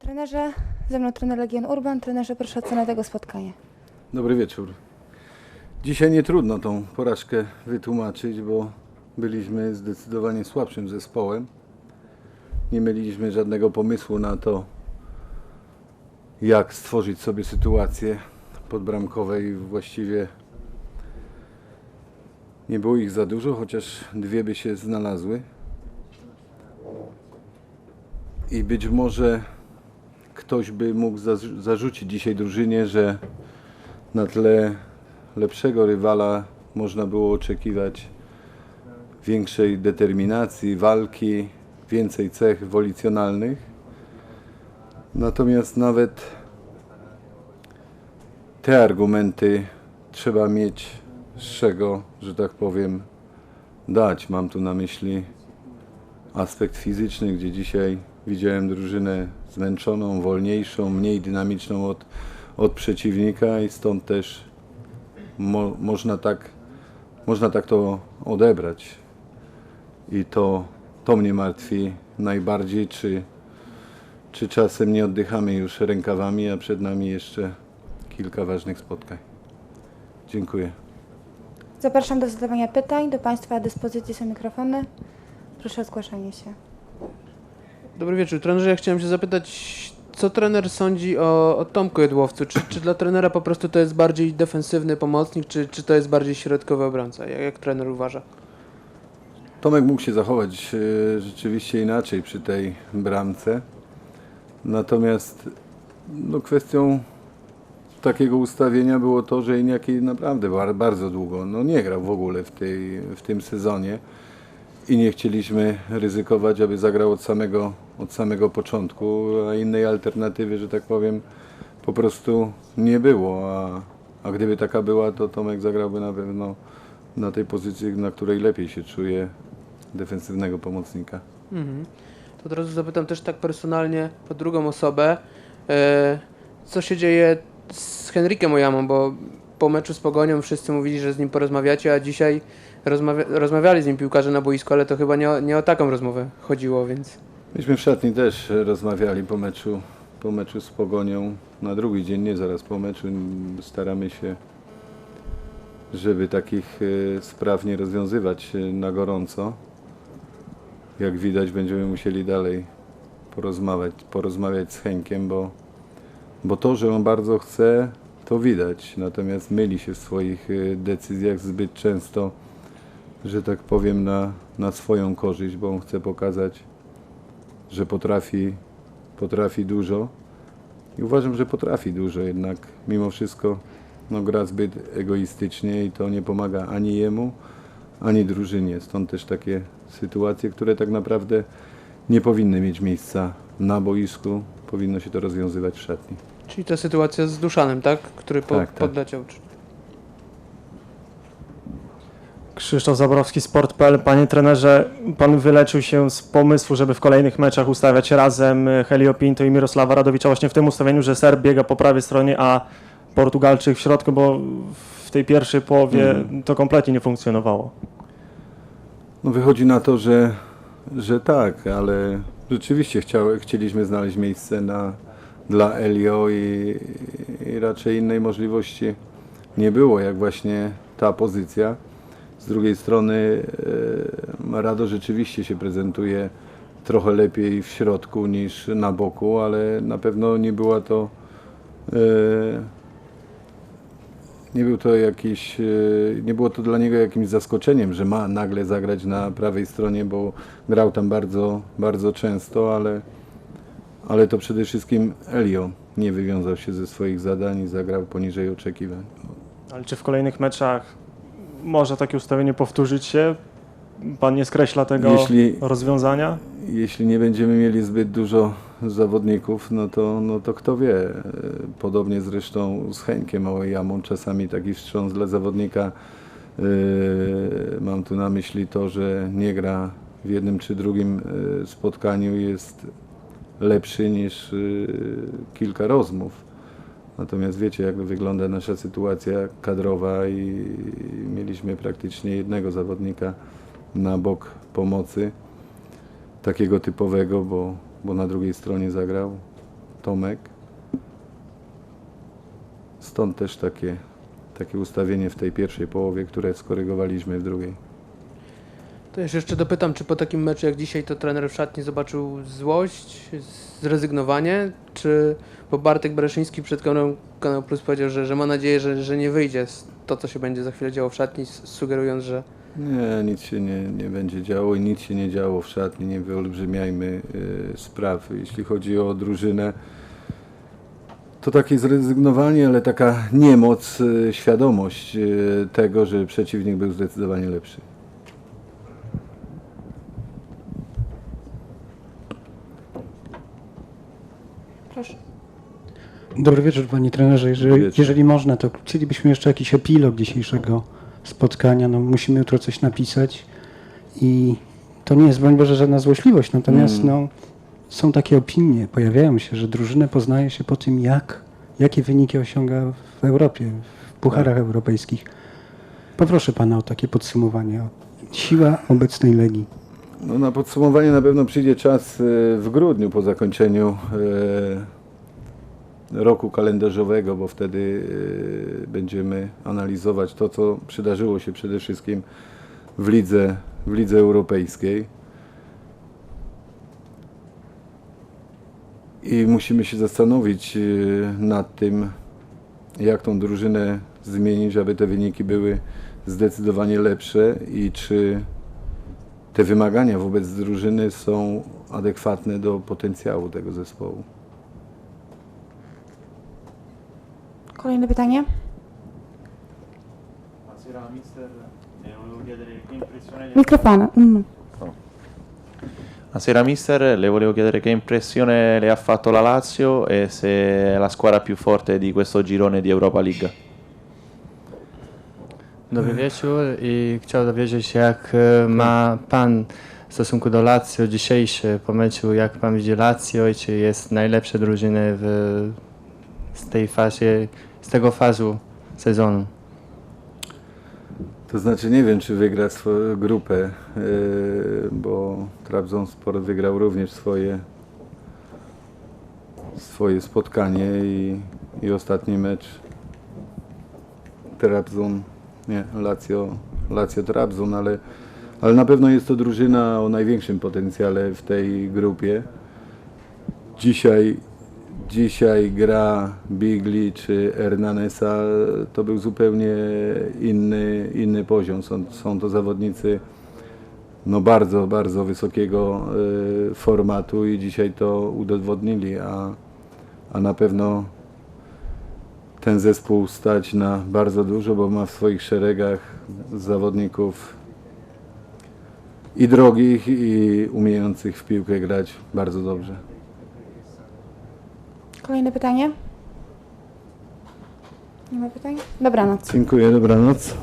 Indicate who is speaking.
Speaker 1: Trenerze, ze mną trener Legion Urban. Trenerze, proszę o cenę tego spotkania.
Speaker 2: Dobry wieczór. Dzisiaj nie trudno tą porażkę wytłumaczyć, bo byliśmy zdecydowanie słabszym zespołem. Nie mieliśmy żadnego pomysłu na to, jak stworzyć sobie sytuację podbramkowej. Właściwie nie było ich za dużo, chociaż dwie by się znalazły. I być może ktoś by mógł zarzu- zarzucić dzisiaj drużynie, że na tle lepszego rywala można było oczekiwać większej determinacji, walki, więcej cech wolicjonalnych. Natomiast nawet te argumenty trzeba mieć z czego, że tak powiem, dać. Mam tu na myśli aspekt fizyczny, gdzie dzisiaj widziałem drużynę zmęczoną, wolniejszą, mniej dynamiczną od, od przeciwnika i stąd też mo, można, tak, można tak to odebrać. I to, to mnie martwi najbardziej, czy, czy czasem nie oddychamy już rękawami, a przed nami jeszcze kilka ważnych spotkań. Dziękuję.
Speaker 1: Zapraszam do zadawania pytań. Do Państwa dyspozycji są mikrofony. Proszę o zgłaszanie się.
Speaker 3: Dobry wieczór. Trenerze, ja chciałem się zapytać, co trener sądzi o, o Tomku Jedłowcu? Czy, czy dla trenera po prostu to jest bardziej defensywny pomocnik, czy, czy to jest bardziej środkowy obrońca? Jak, jak trener uważa?
Speaker 2: Tomek mógł się zachować e, rzeczywiście inaczej przy tej bramce. Natomiast no, kwestią takiego ustawienia było to, że Iniaki naprawdę bar- bardzo długo no, nie grał w ogóle w, tej, w tym sezonie i nie chcieliśmy ryzykować, aby zagrał od samego, od samego początku, a innej alternatywy, że tak powiem, po prostu nie było. A, a gdyby taka była, to Tomek zagrałby na pewno na tej pozycji, na której lepiej się czuje defensywnego pomocnika.
Speaker 3: Mhm. To od razu zapytam też tak personalnie pod drugą osobę, e, co się dzieje z Henrykiem Ojamą, bo po meczu z Pogonią wszyscy mówili, że z nim porozmawiacie, a dzisiaj rozmawia, rozmawiali z nim piłkarze na boisku, ale to chyba nie o, nie o taką rozmowę chodziło, więc...
Speaker 2: Myśmy w szatni też rozmawiali po meczu, po meczu z Pogonią. Na drugi dzień, nie zaraz po meczu, staramy się, żeby takich e, spraw nie rozwiązywać e, na gorąco. Jak widać, będziemy musieli dalej porozmawiać, porozmawiać z Henkiem, bo, bo to, że on bardzo chce, to widać. Natomiast myli się w swoich e, decyzjach zbyt często, że tak powiem, na, na swoją korzyść, bo on chce pokazać, że potrafi, potrafi dużo. I uważam, że potrafi dużo, jednak mimo wszystko no, gra zbyt egoistycznie i to nie pomaga ani jemu, ani drużynie. Stąd też takie sytuacje, które tak naprawdę nie powinny mieć miejsca na boisku. Powinno się to rozwiązywać w szatni.
Speaker 3: Czyli ta sytuacja z Duszanem, tak? Który po,
Speaker 2: Tak, tak.
Speaker 3: podleciał.
Speaker 4: Krzysztof Zaborowski, Sport.pl. Panie trenerze, pan wyleczył się z pomysłu, żeby w kolejnych meczach ustawiać razem Helio Pinto i Mirosława Radowicza właśnie w tym ustawieniu, że Serb biega po prawej stronie, a Portugalczyk w środku, bo w tej pierwszej połowie
Speaker 2: Mhm.
Speaker 4: to kompletnie nie funkcjonowało.
Speaker 2: No wychodzi na to, że, że tak, ale rzeczywiście chcieliśmy znaleźć miejsce na, dla Elio i, i raczej innej możliwości nie było, jak właśnie ta pozycja. Z drugiej strony e, Rado rzeczywiście się prezentuje trochę lepiej w środku niż na boku, ale na pewno nie była to e, nie był to jakiś, e, nie było to dla niego jakimś zaskoczeniem, że ma nagle zagrać na prawej stronie, bo grał tam bardzo, bardzo często, ale, ale to przede wszystkim Elio nie wywiązał się ze swoich zadań i zagrał poniżej oczekiwań.
Speaker 4: Ale czy w kolejnych meczach może takie ustawienie powtórzyć się? Pan nie skreśla tego
Speaker 2: Jeśli-
Speaker 4: rozwiązania?
Speaker 2: Jeśli nie będziemy mieli zbyt dużo zawodników, no to, no to kto wie. E, Podobnie zresztą z Henkiem Ałejamą, czasami taki wstrząs dla zawodnika. e, Mam tu na myśli to, że nie gra w jednym czy drugim e, spotkaniu jest lepszy niż kilka rozmów. Natomiast wiecie, jak wygląda nasza sytuacja kadrowa i mieliśmy praktycznie jednego zawodnika na bok pomocy takiego typowego, bo, bo na drugiej stronie zagrał Tomek. Stąd też takie, takie ustawienie w tej pierwszej połowie, które skorygowaliśmy w drugiej.
Speaker 3: To jeszcze dopytam, czy po takim meczu jak dzisiaj to trener w szatni zobaczył złość, zrezygnowanie, czy bo Bartek Bereszyński przed kanałem Kanał Plus powiedział, że, że ma nadzieję, że, że nie wyjdzie to, co się będzie za chwilę działo w szatni, sugerując, że
Speaker 2: Nie, nic się nie, nie będzie działo i nic się nie działo w szatni, nie wyolbrzymiajmy y, spraw. Jeśli chodzi o drużynę, to takie zrezygnowanie, ale taka niemoc, y, świadomość y, tego, że przeciwnik był zdecydowanie lepszy.
Speaker 5: Dobry wieczór Panie Trenerze. Jeżeli,
Speaker 2: Wieczór.
Speaker 5: jeżeli można, to chcielibyśmy jeszcze jakiś epilog dzisiejszego spotkania. No, musimy jutro coś napisać i to nie jest, broń Boże, żadna złośliwość, natomiast
Speaker 2: Mm.
Speaker 5: no, są takie opinie, pojawiają się, że drużynę poznaje się po tym, jak, jakie wyniki osiąga w Europie, w pucharach europejskich. Poproszę Pana o takie podsumowanie. O siła obecnej Legii.
Speaker 2: No, na podsumowanie na pewno przyjdzie czas y, w grudniu po zakończeniu y, roku kalendarzowego, bo wtedy y, będziemy analizować to, co przydarzyło się przede wszystkim w lidze, w lidze europejskiej. I musimy się zastanowić y, nad tym, jak tą drużynę zmienić, aby te wyniki były zdecydowanie lepsze i czy te wymagania wobec drużyny są adekwatne do potencjału tego zespołu.
Speaker 1: Kolejne pytanie.
Speaker 6: Buonasera mister, Eh, volevo chiedere che impressione le
Speaker 1: Mikrofon. Mm.
Speaker 6: Buonasera mister, le volevo chiedere che impressione le ha fatto la Lazio e se è la squadra più forte di questo girone di Europa League.
Speaker 7: Dobry wieczór i chciał dowiedzieć się, jak ma Pan w stosunku do Lazio dzisiejszy po meczu, jak Pan widzi Lazio i czy jest najlepsze drużyny w, z tej fazie, z tego fazu sezonu.
Speaker 2: To znaczy nie wiem, czy wygra swoją grupę, yy, bo Trabzonspor wygrał również swoje, swoje spotkanie i, i ostatni mecz Trabzon, nie, Lazio, Lazio Trabzon, ale, ale na pewno jest to drużyna o największym potencjale w tej grupie. Dzisiaj dzisiaj gra Bigli czy Hernanesa, to był zupełnie inny, inny poziom. Są, są to zawodnicy no bardzo, bardzo wysokiego y, formatu i dzisiaj to udowodnili, a, a na pewno ten zespół stać na bardzo dużo, bo ma w swoich szeregach zawodników i drogich, i umiejących w piłkę grać bardzo dobrze.
Speaker 1: Kolejne pytanie. Nie ma pytań? Dobranoc.
Speaker 2: Dziękuję, dobranoc.